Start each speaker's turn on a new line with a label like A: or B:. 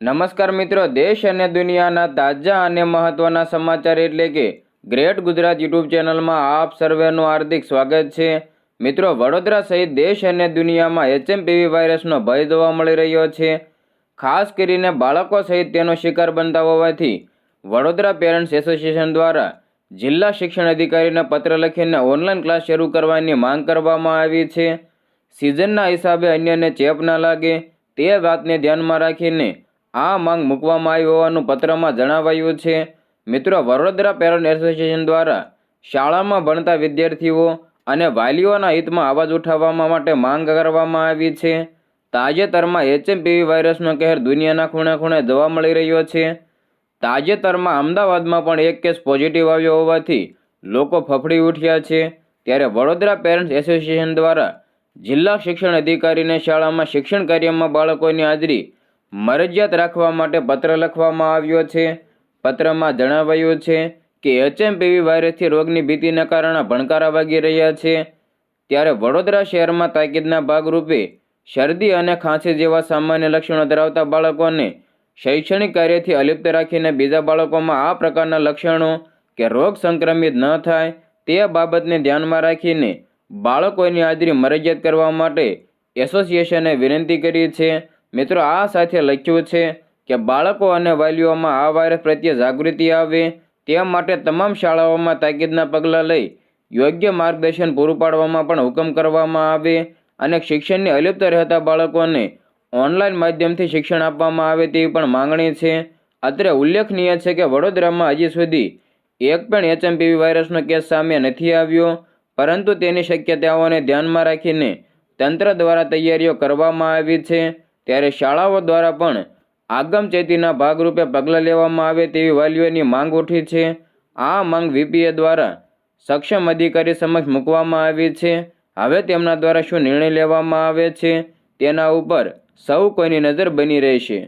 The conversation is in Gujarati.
A: નમસ્કાર મિત્રો, દેશ અને દુનિયાના તાજા અને મહત્વના સમાચાર એટલે કે ગ્રેટ ગુજરાત યુટ્યુબ ચેનલમાં આપ સર્વેનું હાર્દિક સ્વાગત છે. મિત્રો, વડોદરા સહિત દેશ અને દુનિયામાં એચએમપીવી વાયરસનો ભય જોવા મળી રહ્યો છે. ખાસ કરીને બાળકો સહિત તેનો શિકાર બનતા હોવાથી વડોદરા પેરેન્ટ્સ એસોસિએશન દ્વારા જિલ્લા શિક્ષણ અધિકારીને પત્ર લખીને ઓનલાઈન ક્લાસ શરૂ કરવાની માંગ કરવામાં આવી છે. સિઝનના હિસાબે અન્યને ચેપ ના લાગે તે વાતને ધ્યાનમાં રાખીને આ માંગ મૂકવામાં આવી હોવાનું પત્રમાં જણાવાયું છે. મિત્રો, વડોદરા પેરેન્ટ એસોસિએશન દ્વારા શાળામાં ભણતા વિદ્યાર્થીઓ અને વાલીઓના હિતમાં અવાજ ઉઠાવવા માટે માંગ કરવામાં આવી છે. તાજેતરમાં એચએમપીવી વાયરસનો કહેર દુનિયાના ખૂણે ખૂણે જોવા મળી રહ્યો છે. તાજેતરમાં અમદાવાદમાં પણ એક કેસ પોઝિટિવ આવ્યો હોવાથી લોકો ફફડી ઉઠ્યા છે. ત્યારે વડોદરા પેરેન્ટ્સ એસોસિએશન દ્વારા જિલ્લા શિક્ષણ અધિકારીને શાળામાં શિક્ષણ કાર્યમાં બાળકોની હાજરી મરજિયાત રાખવા માટે પત્ર લખવામાં આવ્યો છે. પત્રમાં જણાવાયું છે કે એચએમપીવી વાયરસથી રોગની ભીતિના કારણે ભણકારા વાગી રહ્યા છે. ત્યારે વડોદરા શહેરમાં તાકીદના ભાગરૂપે શરદી અને ખાંસી જેવા સામાન્ય લક્ષણો ધરાવતા બાળકોને શૈક્ષણિક કાર્યથી અલિપ્ત રાખીને બીજા બાળકોમાં આ પ્રકારના લક્ષણો કે રોગ સંક્રમિત ન થાય તે બાબતને ધ્યાનમાં રાખીને બાળકોની હાજરી મરજિયાત કરવા માટે એસોસિએશને વિનંતી કરી છે. મિત્રો, આ સાથે લખ્યું છે કે બાળકો અને વાલીઓમાં આ વાયરસ પ્રત્યે જાગૃતિ આવે તે માટે તમામ શાળાઓમાં તાકીદના પગલાં લઈ યોગ્ય માર્ગદર્શન પૂરું પાડવામાં પણ હુકમ કરવામાં આવે અને શિક્ષણની અલિપ્ત રહેતા બાળકોને ઓનલાઈન માધ્યમથી શિક્ષણ આપવામાં આવે તેવી પણ માંગણી છે. અત્રે ઉલ્લેખનીય છે કે વડોદરામાં હજી સુધી એક પણ એચએમપીવી વાયરસનો કેસ સામે નથી આવ્યો, પરંતુ તેની શક્યતાઓને ધ્યાનમાં રાખીને તંત્ર દ્વારા તૈયારીઓ કરવામાં આવી છે. ત્યારે શાળાઓ દ્વારા પણ આગમચેતીના ભાગરૂપે પગલાં લેવામાં આવે તેવી વાલીઓની માંગ ઉઠી છે. આ માંગ વીપીએ દ્વારા સક્ષમ અધિકારી સમક્ષ મૂકવામાં આવી છે. હવે તેમના દ્વારા શું નિર્ણય લેવામાં આવે છે તેના ઉપર સૌ કોઈની નજર બની રહેશે.